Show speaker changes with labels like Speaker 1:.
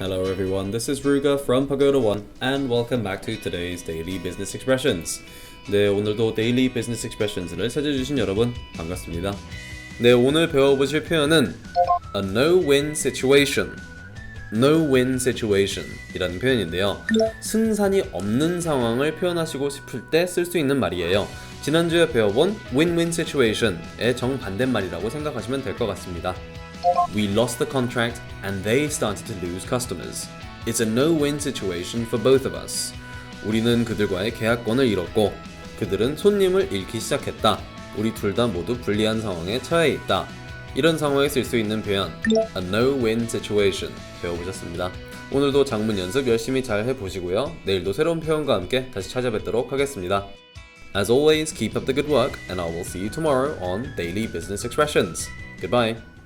Speaker 1: Hello everyone, this is Ruga from Pagoda One and welcome back to today's Daily Business Expressions. 네, 오늘도 Daily Business Expressions를 찾아주신 여러분 반갑습니다. 네, 오늘 배워보실 표현은 a no-win situation. no-win situation 이라는 표현인데요. 승산이 없는 상황을 표현하시고 싶을 때 쓸 수 있는 말이에요. 지난주에 배워본 win-win situation의 정반대말이라고 생각하시면 될 것 같습니다. We lost the contract and they started to lose customers. It's a no-win situation for both of us. 우리는 그들과의 계약권을 잃었고 그들은 손님을 잃기 시작했다. 우리 둘 다 모두 불리한 상황에 처해 있다. 이런 상황에 쓸 수 있는 표현 a no-win situation 배워보셨습니다. 오늘도 장문 연습 열심히 잘 해보시고요. 내일도 새로운 표현과 함께 다시 찾아뵙도록 하겠습니다. As always, keep up the good work and I will see you tomorrow on Daily Business Expressions. Goodbye.